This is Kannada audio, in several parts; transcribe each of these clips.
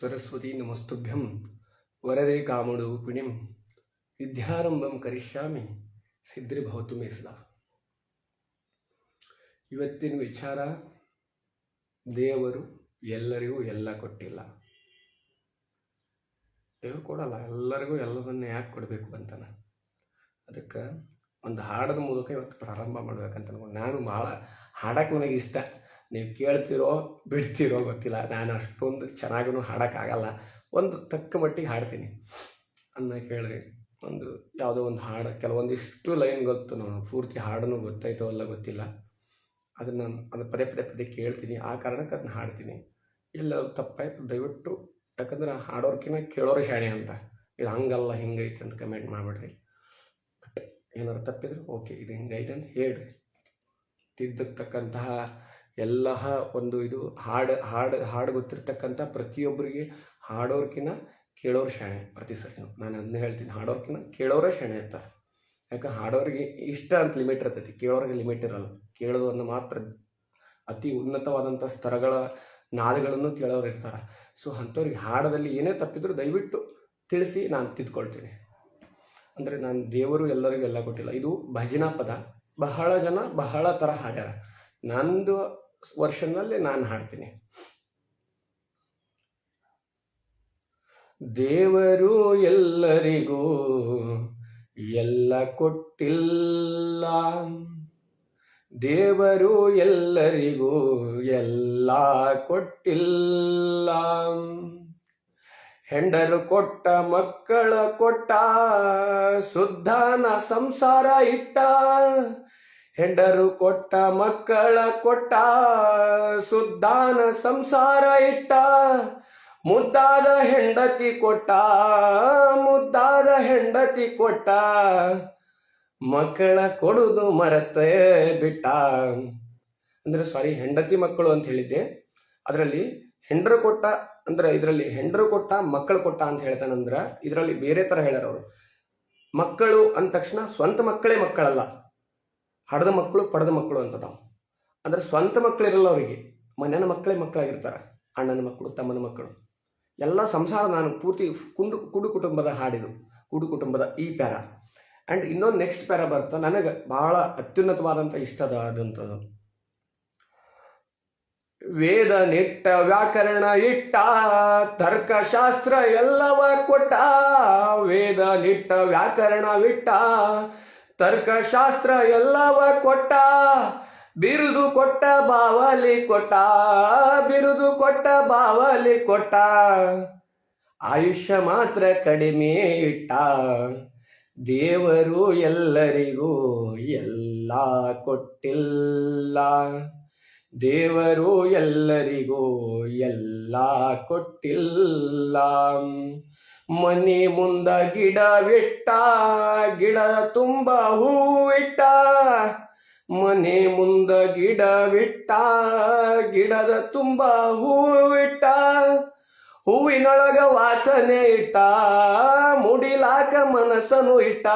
ಸರಸ್ವತಿ ನಮಸ್ತುಭ್ಯಂ. ವರರೇ ಕಾಮಡು ಪಿಣಿಂ ವಿದ್ಯಾರಂಭಂ ಕರಿಷ್ಯಾಮಿ. ಸಿದ್ಧ್ರಿ ಭವತು ಮೀಸಲ ಇವತ್ತಿನ ವಿಚಾರ, ದೇವರು ಎಲ್ಲರಿಗೂ ಎಲ್ಲ ಕೊಟ್ಟಿಲ್ಲ. ದೇವರು ಕೊಡಲ್ಲ, ಎಲ್ಲರಿಗೂ ಎಲ್ಲದನ್ನು ಯಾಕೆ ಕೊಡಬೇಕು ಅಂತಾನ? ಅದಕ್ಕೆ ಒಂದು ಹಾಡದ ಮೂಲಕ ಇವತ್ತು ಪ್ರಾರಂಭ ಮಾಡ್ಬೇಕಂತ ನಾನು ಭಾಳ ಹಾಡಕ್ಕೆ ನನಗೆ ಇಷ್ಟ. ನೀವು ಕೇಳ್ತಿರೋ ಬಿಡ್ತಿರೋ ಗೊತ್ತಿಲ್ಲ. ನಾನು ಅಷ್ಟೊಂದು ಚೆನ್ನಾಗೂ ಹಾಡೋಕ್ಕಾಗಲ್ಲ. ಒಂದು ತಕ್ಕ ಮಟ್ಟಿಗೆ ಹಾಡ್ತೀನಿ. ಅನ್ನ ಕೇಳ್ರಿ. ಒಂದು ಯಾವುದೋ ಒಂದು ಹಾಡು, ಕೆಲವೊಂದಿಷ್ಟು ಲೈನ್ ಗೊತ್ತು ನಾನು ಪೂರ್ತಿ ಹಾಡನ್ನು ಗೊತ್ತಾಯ್ತೋ ಅಲ್ಲ ಗೊತ್ತಿಲ್ಲ. ಅದನ್ನು ನಾನು ಅದು ಪದೇ ಪದೇ ಪದೇ ಕೇಳ್ತೀನಿ. ಆ ಕಾರಣಕ್ಕೆ ಅದನ್ನ ಹಾಡ್ತೀನಿ. ಇಲ್ಲ ತಪ್ಪಾಯ್ತು. ದಯವಿಟ್ಟು, ಯಾಕಂದ್ರೆ ಹಾಡೋರ್ಕಿನ್ನ ಕೇಳೋರು ಶಾಣೆ ಅಂತ. ಇದು ಹಂಗಲ್ಲ, ಹಿಂಗೈತೆ ಅಂತ ಕಮೆಂಟ್ ಮಾಡಿಬಿಡ್ರಿ. ಬಟ್ ಏನಾರು ತಪ್ಪಿದ್ರೆ ಓಕೆ ಇದು ಹಿಂಗೈತೆ ಅಂತ ಹೇಳ್ರಿ. ತಿದ್ದತಕ್ಕಂತಹ ಎಲ್ಲ ಒಂದು ಇದು ಹಾಡು ಹಾಡು ಹಾಡು ಗೊತ್ತಿರ್ತಕ್ಕಂಥ ಪ್ರತಿಯೊಬ್ಬರಿಗೆ ಹಾಡೋರ್ಕಿನ್ನ ಕೇಳೋರು ಶಾಣೆ ಪ್ರತಿ ಸರಿನೂ. ನಾನು ಅದನ್ನೇ ಹೇಳ್ತೀನಿ ಹಾಡೋರ್ಕಿನ ಕೇಳೋರೇ ಶಾಣೆ ಇರ್ತಾರೆ. ಯಾಕೆ ಹಾಡೋರಿಗೆ ಇಷ್ಟ ಅಂತ ಲಿಮಿಟ್ ಇರ್ತೈತಿ, ಕೇಳೋರಿಗೆ ಲಿಮಿಟ್ ಇರಲ್ಲ. ಕೇಳೋದನ್ನು ಮಾತ್ರ ಅತಿ ಉನ್ನತವಾದಂಥ ಸ್ತರಗಳ ನಾದಗಳನ್ನು ಕೇಳೋರು ಇರ್ತಾರೆ. ಸೊ ಅಂಥವ್ರಿಗೆ ಹಾಡದಲ್ಲಿ ಏನೇ ತಪ್ಪಿದ್ರು ದಯವಿಟ್ಟು ತಿಳಿಸಿ ನಾನು ತಿದ್ಕೊಳ್ತೀನಿ. ಅಂದರೆ ನಾನು ದೇವರು ಎಲ್ಲರಿಗೂ ಎಲ್ಲ ಕೊಟ್ಟಿಲ್ಲ, ಇದು ಭಜನಾ ಪದ. ಬಹಳ ಜನ ಬಹಳ ಥರ ಹಾಡ್ಯಾರ. ನಂದು ವರ್ಷನಲ್ಲಿ ನಾನು ಹಾಡ್ತೀನಿ. ದೇವರು ಎಲ್ಲರಿಗೂ ಎಲ್ಲ ಕೊಟ್ಟಿಲ್ಲ. ದೇವರು ಎಲ್ಲರಿಗೂ ಎಲ್ಲ ಕೊಟ್ಟಿಲ್ಲ. ಹೆಂಡರು ಕೊಟ್ಟ, ಮಕ್ಕಳ ಕೊಟ್ಟ, ಶುದ್ಧನ ಸಂಸಾರ ಇಟ್ಟ ಹೆಂಡರು ಕೊಟ್ಟ ಮಕ್ಕಳ ಕೊಟ್ಟ ಸುದ್ದಾನ ಸಂಸಾರ ಇಟ್ಟ, ಮುದ್ದಾದ ಹೆಂಡತಿ ಕೊಟ್ಟ, ಮುದ್ದಾದ ಹೆಂಡತಿ ಕೊಟ್ಟ, ಮಕ್ಕಳ ಕೊಡುದು ಮರತೆ ಬಿಟ್ಟ. ಅಂದ್ರೆ ಸಾರಿ ಹೆಂಡತಿ ಮಕ್ಕಳು ಅಂತ ಹೇಳಿದ್ದೆ. ಅದರಲ್ಲಿ ಹೆಂಡರು ಕೊಟ್ಟ, ಅಂದ್ರೆ ಇದರಲ್ಲಿ ಹೆಂಡರು ಕೊಟ್ಟ, ಮಕ್ಕಳು ಕೊಟ್ಟ ಅಂತ ಹೇಳ್ತಾನಂದ್ರ ಇದರಲ್ಲಿ ಬೇರೆ ತರ ಹೇಳ್ಯಾರ ಅವರು. ಮಕ್ಕಳು ಅಂದ ತಕ್ಷಣ ಸ್ವಂತ ಮಕ್ಕಳೇ ಮಕ್ಕಳಲ್ಲ. ಹಡದ ಮಕ್ಕಳು, ಪಡೆದ ಮಕ್ಕಳು ಅಂತ ನಾವು. ಅಂದ್ರೆ ಸ್ವಂತ ಮಕ್ಕಳು ಇರಲ್ಲ ಅವರಿಗೆ. ಮನೆಯ ಮಕ್ಕಳೇ ಮಕ್ಕಳಾಗಿರ್ತಾರೆ. ಅಣ್ಣನ ಮಕ್ಕಳು, ತಮ್ಮನ ಮಕ್ಕಳು. ಎಲ್ಲ ಸಂಸಾರ ನಾನು ಪೂರ್ತಿ ಕುಂಡು, ಕುಡು ಕುಟುಂಬದ ಹಾಡಿದು, ಕುಡು ಕುಟುಂಬದ ಈ ಪ್ಯಾರ. ಆ್ಯಂಡ್ ಇನ್ನೊಂದು ನೆಕ್ಸ್ಟ್ ಪ್ಯಾರ ಬರ್ತಾ ನನಗೆ ಬಹಳ ಅತ್ಯುನ್ನತವಾದಂಥ ಇಷ್ಟದ ವೇದ ನಿಟ್ಟ ವ್ಯಾಕರಣ ಇಟ್ಟ, ತರ್ಕಶಾಸ್ತ್ರ ಎಲ್ಲವ ಕೊಟ್ಟ, ವೇದ ನಿಟ್ಟ ವ್ಯಾಕರಣವಿಟ್ಟ ತರ್ಕಶಾಸ್ತ್ರ ಎಲ್ಲವ ಕೊಟ್ಟ, ಬಿರುದು ಕೊಟ್ಟ ಬಾವಲಿ ಕೊಟ್ಟ, ಬಿರುದು ಕೊಟ್ಟ ಬಾವಲಿ ಕೊಟ್ಟ. ಆಯುಷ್ಯ ಮಾತ್ರ ಕಡಿಮೆ ಇಟ್ಟ, ದೇವರು ಎಲ್ಲರಿಗೂ ಎಲ್ಲ ಕೊಟ್ಟಿಲ್ಲ. ದೇವರು ಎಲ್ಲರಿಗೂ ಎಲ್ಲ ಕೊಟ್ಟಿಲ್ಲ. ಮನೆ ಮುಂದ ಗಿಡವಿಟ್ಟ ಗಿಡ ತುಂಬ ಹೂವಿಟ್ಟ. ಮನೆ ಮುಂದ ಗಿಡವಿಟ್ಟ, ಗಿಡದ ತುಂಬ ಹೂವಿಟ್ಟ. ಹೂವಿನೊಳಗ ವಾಸನೆ ಇಟ್ಟ, ಮುಡಿಲಾಕ ಮನಸ್ಸನು ಇಟ್ಟ.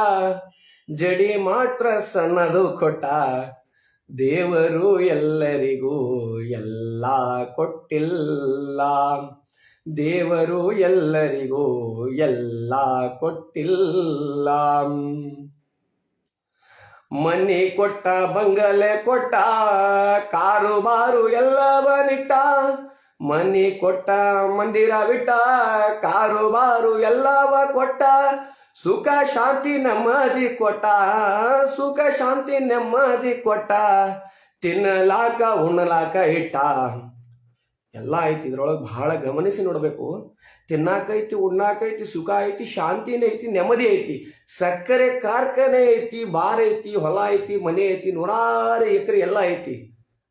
ಜಡಿ ಮಾತ್ರ ಸಣ್ಣದು ಕೊಟ್ಟ. ದೇವರು ಎಲ್ಲರಿಗೂ ಎಲ್ಲ ಕೊಟ್ಟಿಲ್ಲ. ದೇವರು ಎಲ್ಲರಿಗೂ ಎಲ್ಲ ಕೊಟ್ಟಿಲ್ಲ. ಮನಿ ಕೊಟ್ಟ, ಬಂಗಲೆ ಕೊಟ್ಟ ಕಾರು ಬಾರು ಎಲ್ಲವನಿಟ್ಟ ಮನಿ ಕೊಟ್ಟ, ಮಂದಿರ ಬಿಟ್ಟ ಕಾರು ಬಾರು ಎಲ್ಲವ ಕೊಟ್ಟ. ಸುಖ, ಶಾಂತಿ, ನೆಮ್ಮದಿ ಕೊಟ್ಟ, ಸುಖ, ಶಾಂತಿ, ನೆಮ್ಮದಿ ಕೊಟ್ಟ. ತಿನ್ನಲಾಕ, ಉಣ್ಣಲಾಕ ಇಟ್ಟ. ಎಲ್ಲ ಐತಿ, ಇದ್ರೊಳಗೆ ಬಹಳ ಗಮನಿಸಿ ನೋಡಬೇಕು. ತಿನ್ನಾಕೈತಿ, ಉಣ್ಣಾಕೈತಿ, ಸುಖ ಐತಿ, ಶಾಂತಿನೇ ಐತಿ, ನೆಮ್ಮದಿ ಐತಿ. ಸಕ್ಕರೆ ಕಾರ್ಖಾನೆ ಐತಿ, ಬಾರ್ ಐತಿ, ಹೊಲ ಐತಿ, ಮನೆ ಐತಿ, ನೂರಾರು ಎಕರೆ ಎಲ್ಲ ಐತಿ.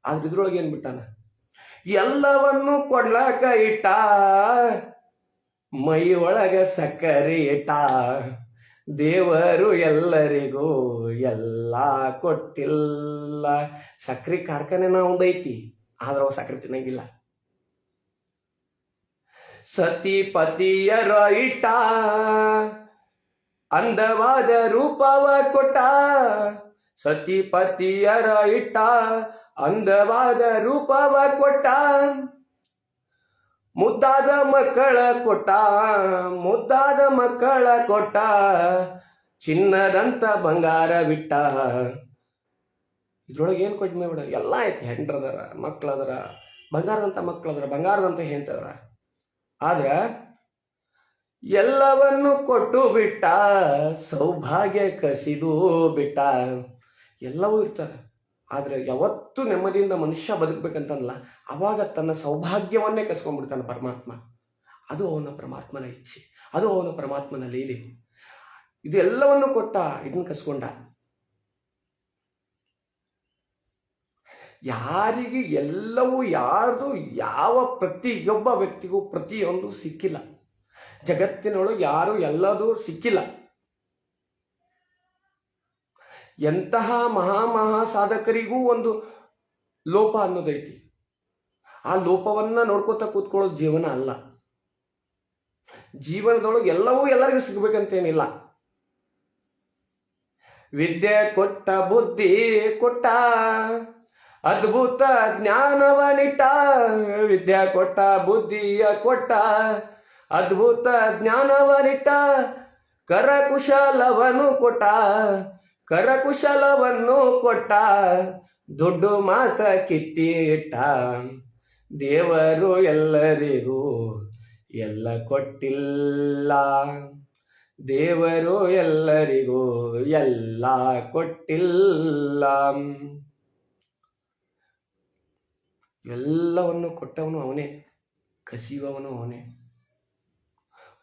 ಆದ್ರೆ ಇದ್ರೊಳಗೆ ಏನು ಬಿಟ್ಟಾನ? ಎಲ್ಲವನ್ನು ಕೊಡ್ಲಾಕ ಇಟ್ಟ, ಮೈ ಒಳಗ ಸಕ್ಕರೆ ಇಟ್ಟ. ದೇವರು ಎಲ್ಲರಿಗೂ ಎಲ್ಲ ಕೊಟ್ಟಿಲ್ಲ. ಸಕ್ಕರೆ ಕಾರ್ಖಾನೆನ ಒಂದೈತಿ ಆದ್ರೆ ಅವು ಸಕ್ಕರೆ ತಿನ್ನಂಗಿಲ್ಲ. ಸತಿಪತಿಯರ ಇಟ್ಟ, ಅಂದವಾದ ರೂಪವ ಕೊಟ್ಟ. ಸತಿಪತಿಯರ ಇಟ್ಟ, ಅಂದವಾದ ರೂಪವ ಕೊಟ್ಟ. ಮುದ್ದಾದ ಮಕ್ಕಳ ಕೊಟ್ಟ, ಮುದ್ದಾದ ಮಕ್ಕಳ ಕೊಟ್ಟ. ಚಿನ್ನದಂತ ಬಂಗಾರ ಬಿಟ್ಟ. ಇದ್ರೊಳಗೆ ಏನು ಕಡಿಮೆ ಬಿಡ. ಎಲ್ಲ ಐತಿ ಹೆಂಡ್ರದಾರ ಮಕ್ಕಳದರ ಬಂಗಾರದಂತ ಮಕ್ಕಳದರ ಬಂಗಾರದಂತ ಹೆಂಡ್ರದಾರ ಆದ್ರ ಎಲ್ಲವನ್ನು ಕೊಟ್ಟು ಬಿಟ್ಟ, ಸೌಭಾಗ್ಯ ಕಸಿದು ಬಿಟ್ಟ, ಎಲ್ಲವೂ ಇರ್ತಾರೆ ಆದರೆ ಯಾವತ್ತು ನೆಮ್ಮದಿಯಿಂದ ಮನುಷ್ಯ ಬದುಕಬೇಕಂತನಲ್ಲ ಅವಾಗ ತನ್ನ ಸೌಭಾಗ್ಯವನ್ನೇ ಕಸ್ಕೊಂಡ್ಬಿಡ್ತಾನೆ ಪರಮಾತ್ಮ. ಅದು ಅವನ ಪರಮಾತ್ಮನ ಇಚ್ಛೆ, ಅದು ಅವನ ಪರಮಾತ್ಮನ ಲೀಲೆ. ಇದೆಲ್ಲವನ್ನು ಕೊಟ್ಟ, ಇದನ್ನ ಕಸ್ಕೊಂಡ. ಯಾರಿಗೆ ಎಲ್ಲವೂ ಯಾರ್ದು ಯಾವ ಪ್ರತಿಯೊಬ್ಬ ವ್ಯಕ್ತಿಗೂ ಪ್ರತಿಯೊಂದು ಸಿಕ್ಕಿಲ್ಲ. ಜಗತ್ತಿನೊಳಗೆ ಯಾರು ಎಲ್ಲದೂ ಸಿಕ್ಕಿಲ್ಲ. ಎಂತಹ ಮಹಾ ಮಹಾ ಸಾಧಕರಿಗೂ ಒಂದು ಲೋಪ ಅನ್ನೋದೈತಿ. ಆ ಲೋಪವನ್ನ ನೋಡ್ಕೋತ ಕೂತ್ಕೊಳ್ಳೋದು ಜೀವನ ಅಲ್ಲ. ಜೀವನದೊಳಗೆ ಎಲ್ಲವೂ ಎಲ್ಲರಿಗೂ ಸಿಗ್ಬೇಕಂತೇನಿಲ್ಲ. ವಿದ್ಯೆ ಕೊಟ್ಟ ಬುದ್ಧಿ ಕೊಟ್ಟ ಅದ್ಭುತ ಜ್ಞಾನವನಿಟ್ಟ, ವಿದ್ಯಾ ಕೊಟ್ಟ, ಬುದ್ಧಿಯ ಕೊಟ್ಟ. ಅದ್ಭುತ ಜ್ಞಾನವನಿಟ್ಟ, ಕರಕುಶಲವನು ಕೊಟ್ಟ. ಕರಕುಶಲವನ್ನು ಕೊಟ್ಟ, ದುಡ್ಡು ಮಾತ್ರ ಕಿತ್ತಿ ಇಟ್ಟ ದೇವರು ಎಲ್ಲರಿಗೂ ಎಲ್ಲ ಕೊಟ್ಟಿಲ್ಲ. ದೇವರು ಎಲ್ಲರಿಗೂ ಎಲ್ಲ ಕೊಟ್ಟಿಲ್ಲ. ಎಲ್ಲವನ್ನು ಕೊಟ್ಟವನು ಅವನೇ, ಕಸಿಯುವವನು ಅವನೇ.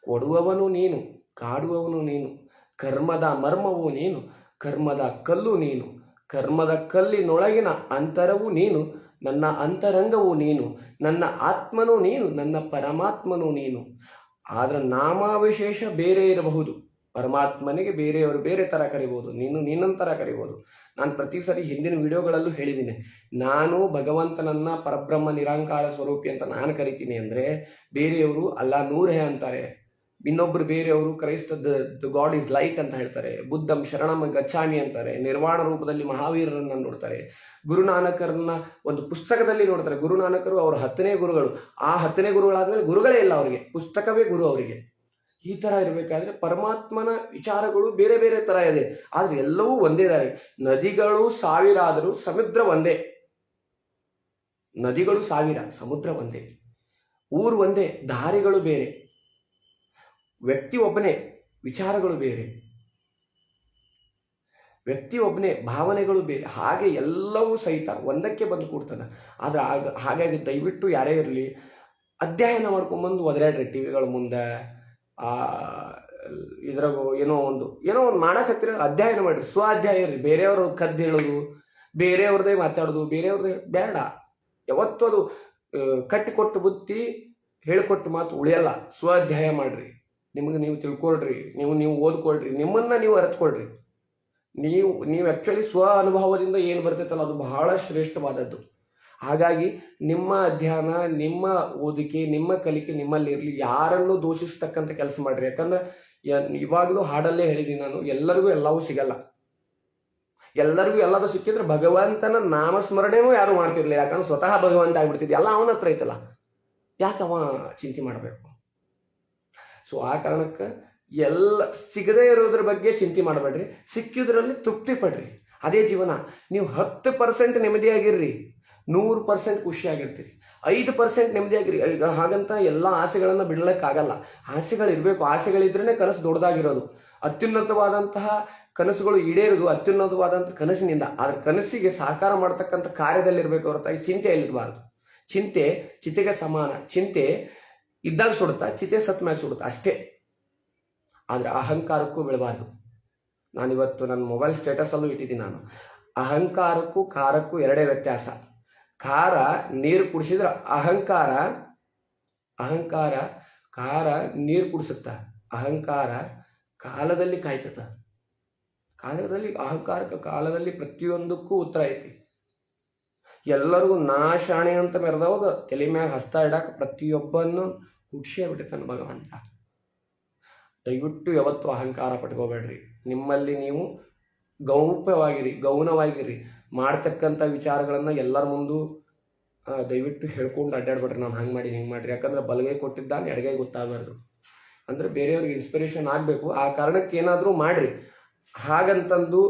ಕೊಡುವವನು ನೀನು, ಕಾಡುವವನು ನೀನು, ಕರ್ಮದ ಮರ್ಮವು ನೀನು, ಕರ್ಮದ ಕಲ್ಲು ನೀನು, ಕರ್ಮದ ಕಲ್ಲಿನೊಳಗಿನ ಅಂತರವು ನೀನು, ನನ್ನ ಅಂತರಂಗವು ನೀನು, ನನ್ನ ಆತ್ಮನು ನೀನು, ನನ್ನ ಪರಮಾತ್ಮನು ನೀನು. ಆದರೆ ನಾಮಾವಿಶೇಷ ಬೇರೆ ಇರಬಹುದು. ಪರಮಾತ್ಮನಿಗೆ ಬೇರೆಯವರು ಬೇರೆ ಥರ ಕರಿಬೋದು, ನೀನು ನಿನ್ನಂತರ ಕರಿಬೋದು. ನಾನು ಪ್ರತಿ ಸರಿ ಹಿಂದಿನ ವಿಡಿಯೋಗಳಲ್ಲೂ ಹೇಳಿದ್ದೀನಿ, ನಾನು ಭಗವಂತನನ್ನ ಪರಬ್ರಹ್ಮ ನಿರಾಂಕಾರ ಸ್ವರೂಪಿ ಅಂತ ನಾನು ಕರಿತೀನಿ ಅಂದರೆ ಬೇರೆಯವರು ಅಲ್ಲ ನೂರೇ ಅಂತಾರೆ. ಇನ್ನೊಬ್ರು ಬೇರೆಯವರು ಕ್ರೈಸ್ತ ದ ಗಾಡ್ ಇಸ್ ಲೈಟ್ ಅಂತ ಹೇಳ್ತಾರೆ. ಬುದ್ಧಂ ಶರಣಂ ಗಚ್ಚಾಮಿ ಅಂತಾರೆ. ನಿರ್ವಾಣ ರೂಪದಲ್ಲಿ ಮಹಾವೀರರನ್ನ ನೋಡ್ತಾರೆ. ಗುರುನಾನಕರನ್ನ ಒಂದು ಪುಸ್ತಕದಲ್ಲಿ ನೋಡ್ತಾರೆ. ಗುರುನಾನಕರು ಅವರ ಹತ್ತನೇ ಗುರುಗಳು. ಆ ಹತ್ತನೇ ಗುರುಗಳಾದ್ಮೇಲೆ ಗುರುಗಳೇ ಇಲ್ಲ ಅವರಿಗೆ. ಪುಸ್ತಕವೇ ಗುರು ಅವರಿಗೆ. ಈ ತರ ಇರಬೇಕಾದ್ರೆ ಪರಮಾತ್ಮನ ವಿಚಾರಗಳು ಬೇರೆ ಬೇರೆ ತರ ಇದೆ. ಆದ್ರೆ ಎಲ್ಲವೂ ಒಂದೇ ದಾರಿ. ನದಿಗಳು ಸಾವಿರ ಆದರೂ ಸಮುದ್ರ ಒಂದೇ. ನದಿಗಳು ಸಾವಿರ, ಸಮುದ್ರ ಒಂದೇ. ಊರು ಒಂದೇ, ದಾರಿಗಳು ಬೇರೆ. ವ್ಯಕ್ತಿ ಒಬ್ಬನೇ, ವಿಚಾರಗಳು ಬೇರೆ. ವ್ಯಕ್ತಿ ಒಬ್ಬನೇ, ಭಾವನೆಗಳು ಬೇರೆ. ಹಾಗೆ ಎಲ್ಲವೂ ಸಹಿತ ಒಂದಕ್ಕೆ ಬಂದು ಕೂಡ್ತಾನೆ. ಆದ್ರೆ ಹಾಗಾಗಿ ದಯವಿಟ್ಟು ಯಾರೇ ಇರಲಿ, ಅಧ್ಯಯನ ಮಾಡ್ಕೊಂಬಂದು ಒದರಾಡ್ರಿ ಟಿ ವಿಗಳ ಮುಂದೆ. ಆ, ಇದ್ರಾಗ ಏನೋ ಒಂದು ಏನೋ ಒಂದು ಮಾಡಕತ್ತಿರ ಅಧ್ಯಯನ ಮಾಡ್ರಿ ಸ್ವ ಅಧ್ಯಾಯ ಇರ್ರಿ. ಬೇರೆಯವ್ರ ಕದ್ದು ಹೇಳೋದು, ಬೇರೆಯವ್ರದೇ ಮಾತಾಡೋದು, ಬೇರೆಯವ್ರದೇ ಬೇಡ. ಯಾವತ್ತೂ ಅದು ಕಟ್ಟಿ ಕಟ್ಟಿಕೊಟ್ಟು ಬುತ್ತಿ ಹೇಳಿಕೊಟ್ಟು ಮಾತು ಉಳಿಯಲ್ಲ. ಸ್ವ ಅಧ್ಯಾಯ ಮಾಡ್ರಿ. ನಿಮಗೆ ನೀವು ತಿಳ್ಕೊಳ್ರಿ, ನೀವು ನೀವು ಓದ್ಕೊಳ್ರಿ, ನಿಮ್ಮನ್ನ ನೀವು ಅರಿತ್ಕೊಳ್ರಿ. ನೀವು ನೀವು ಆ್ಯಕ್ಚುಲಿ ಸ್ವ ಅನುಭವದಿಂದ ಏನು ಬರ್ತೈತಲ್ಲ, ಅದು ಬಹಳ ಶ್ರೇಷ್ಠವಾದದ್ದು. ಹಾಗಾಗಿ ನಿಮ್ಮ ಅಧ್ಯಯನ ನಿಮ್ಮ ಓದಿಕೆ, ನಿಮ್ಮ ಕಲಿಕೆ ನಿಮ್ಮಲ್ಲಿ ಇರಲಿ, ಯಾರನ್ನು ದೂಷಿಸ್ತಕ್ಕಂಥ ಕೆಲಸ ಮಾಡ್ರಿ. ಯಾಕಂದ್ರೆ ಇವಾಗಲೂ ಹಾಡಲ್ಲೇ ಹೇಳಿದ್ದೀನಿ ನಾನು, ಎಲ್ಲರಿಗೂ ಎಲ್ಲವೂ ಸಿಗಲ್ಲ. ಎಲ್ಲರಿಗೂ ಎಲ್ಲದೂ ಸಿಕ್ಕಿದ್ರೆ ಭಗವಂತನ ನಾಮಸ್ಮರಣೆನೂ ಯಾರು ಮಾಡ್ತಿರ್ಲಿಲ್ಲ. ಯಾಕಂದ್ರೆ ಸ್ವತಃ ಭಗವಂತ ಆಗ್ಬಿಡ್ತಿದ್ದೆ. ಎಲ್ಲ ಅವನ ಹತ್ರ ಐತಲ್ಲ. ಯಾಕೆ ಅವ ಚಿಂತೆ ಮಾಡಬೇಕು? ಸೊ ಆ ಕಾರಣಕ್ಕೆ ಎಲ್ಲ, ಸಿಗದೇ ಇರೋದ್ರ ಬಗ್ಗೆ ಚಿಂತೆ ಮಾಡಬೇಡ್ರಿ. ಸಿಕ್ಕಿದ್ರಲ್ಲಿ ತೃಪ್ತಿ ಪಡ್ರಿ ಅದೇ ಜೀವನ. ನೀವು ಹತ್ತು ಪರ್ಸೆಂಟ್ ನೆಮ್ಮದಿಯಾಗಿರ್ರಿ. ನೂರು ಪರ್ಸೆಂಟ್ ಖುಷಿಯಾಗಿರ್ತೀರಿ. ಐದು ಪರ್ಸೆಂಟ್ ನೆಮ್ಮದಿಯಾಗಿರಿ ಈಗ ಹಾಗಂತ ಎಲ್ಲ ಆಸೆಗಳನ್ನು ಬಿಡಲಿಕ್ಕಾಗಲ್ಲ. ಆಸೆಗಳಿರಬೇಕು. ಆಸೆಗಳಿದ್ರೇ ಕನಸು ದೊಡ್ಡದಾಗಿರೋದು. ಅತ್ಯುನ್ನತವಾದಂತಹ ಕನಸುಗಳು ಈಡೇರೋದು ಅತ್ಯುನ್ನತವಾದಂಥ ಕನಸಿನಿಂದ. ಆದ್ರೆ ಕನಸಿಗೆ ಸಾಕಾರ ಮಾಡ್ತಕ್ಕಂಥ ಕಾರ್ಯದಲ್ಲಿರಬೇಕು ಹೊರತಾಗಿ ಚಿಂತೆಯಲ್ಲಿರಬಾರ್ದು ಚಿಂತೆ ಚಿತೆಗೆ ಸಮಾನ. ಚಿಂತೆ ಇದ್ದಾಗ ಸುಡುತ್ತಾ, ಚಿತೆ ಸತ್ಮ್ಯಾಗ ಸುಡುತ್ತಾ ಅಷ್ಟೇ. ಆದರೆ ಅಹಂಕಾರಕ್ಕೂ ಬೀಳಬಾರ್ದು. ನಾನಿವತ್ತು ನನ್ನ ಮೊಬೈಲ್ ಸ್ಟೇಟಸಲ್ಲೂ ಇಟ್ಟಿದ್ದೀನಿ ನಾನು. ಅಹಂಕಾರಕ್ಕೂ, ಕಾರಕ್ಕೂ ಎರಡೇ ವ್ಯತ್ಯಾಸ. ಖಾರ, ನೀರು ಕುಡಿಸಿದ್ರೆ ಅಹಂಕಾರ ಅಹಂಕಾರ, ಖಾರ, ನೀರು ಕುಡಿಸುತ್ತ, ಅಹಂಕಾರ ಕಾಲದಲ್ಲಿ ಕಾಯ್ತದ ಕಾಲದಲ್ಲಿ, ಅಹಂಕಾರಕ ಕಾಲದಲ್ಲಿ ಪ್ರತಿಯೊಂದಕ್ಕೂ ಉತ್ತರ ಐತಿ. ಎಲ್ಲರಿಗೂ ನಾಶಾಣೆ ಅಂತ ಮೆರೆದವಾಗ ತಲೆ ಮ್ಯಾಗ ಹಸ್ತ ಇಡಾಕ ಪ್ರತಿಯೊಬ್ಬನ್ನು ಹುಡ್ಸೇ ಬಿಟ್ಟಿರ್ತಾನೆ ಭಗವಂತ. ದಯವಿಟ್ಟು ಯಾವತ್ತೂ ಅಹಂಕಾರ ಪಟ್ಕೋಬೇಡ್ರಿ. ನಿಮ್ಮಲ್ಲಿ ನೀವು ಗೌಪ್ಯವಾಗಿರಿ ಗೌನವಾಗಿರಿ ಮಾಡ್ತಕ್ಕಂಥ ವಿಚಾರಗಳನ್ನು ಎಲ್ಲರ ಮುಂದೂ ದಯವಿಟ್ಟು ಹೇಳ್ಕೊಂಡು ಅಡ್ಡಾಡ್ಬೇಡ್ರಿ, ನಾನು ಹಂಗೆ ಮಾಡಿ ಹಿಂಗೆ ಮಾಡಿರಿ. ಯಾಕಂದ್ರೆ ಬಲಗೈ ಕೊಟ್ಟಿದ್ದಾನೆ, ಎಡಗೈ ಗೊತ್ತಾಗಬಾರ್ದು. ಅಂದರೆ ಬೇರೆಯವ್ರಿಗೆ ಇನ್ಸ್ಪಿರೇಷನ್ ಆಗಬೇಕು. ಆ ಕಾರಣಕ್ಕೆ ಏನಾದರೂ ಮಾಡಿರಿ. ಹಾಗಂತಂದು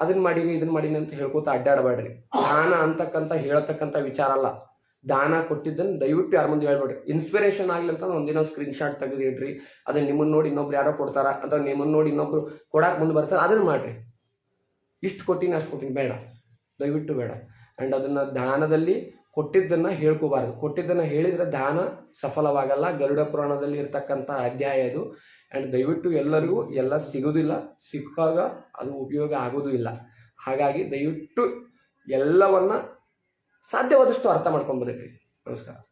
ಅದನ್ನ ಮಾಡೀನಿ ಇದನ್ನ ಮಾಡೀನಿ ಅಂತ ಹೇಳ್ಕೊತ ಅಡ್ಡಾಡಬೇಡ್ರಿ. ದಾನ ಅಂತಕ್ಕಂಥ, ಹೇಳ್ತಕ್ಕಂಥ ವಿಚಾರ ಅಲ್ಲ. ದಾನ ಕೊಟ್ಟಿದ್ದನ್ನು ದಯವಿಟ್ಟು ಯಾರ ಮುಂದೆ ಹೇಳ್ಬೇಡ್ರಿ. ಇನ್ಸ್ಪಿರೇಷನ್ ಆಗಲಿ ಅಂತ ಒಂದಿನ ಸ್ಕ್ರೀನ್ ಶಾಟ್ ತೆಗೆದಿಡ್ರಿ. ಅದನ್ನ ನಿಮ್ಮನ್ನ ನೋಡಿ ಇನ್ನೊಬ್ರು ಯಾರೋ ಕೊಡ್ತಾರ, ಅಥವಾ ನಿಮ್ಮನ್ನ ನೋಡಿ ಇನ್ನೊಬ್ರು ಕೊಡಕ್ಕೆ ಮುಂದೆ ಬರ್ತಾರೆ, ಅದನ್ನ ಮಾಡ್ರಿ. ಇಷ್ಟು ಕೊಟ್ಟಿನಿ, ಅಷ್ಟು ಕೊಟ್ಟಿನಿ. ಬೇಡ. ದಯವಿಟ್ಟು ಬೇಡ. ಆ್ಯಂಡ್ ಅದನ್ನು ದಾನದಲ್ಲಿ ಕೊಟ್ಟಿದ್ದನ್ನು ಹೇಳ್ಕೋಬಾರ್ದು. ಕೊಟ್ಟಿದ್ದನ್ನು ಹೇಳಿದರೆ ದಾನ ಸಫಲವಾಗಲ್ಲ. ಗರುಡ ಪುರಾಣದಲ್ಲಿ ಇರತಕ್ಕಂಥ ಅಧ್ಯಾಯ ಅದು ಆ್ಯಂಡ್ ದಯವಿಟ್ಟು ಎಲ್ಲರಿಗೂ ಎಲ್ಲ ಸಿಗೋದಿಲ್ಲ. ಸಿಕ್ಕಾಗ ಅದು ಉಪಯೋಗ ಆಗೋದು ಇಲ್ಲ. ಹಾಗಾಗಿ ದಯವಿಟ್ಟು ಎಲ್ಲವನ್ನ ಸಾಧ್ಯವಾದಷ್ಟು ಅರ್ಥ ಮಾಡ್ಕೊಂಬರ್ರಿ ನಮಸ್ಕಾರ.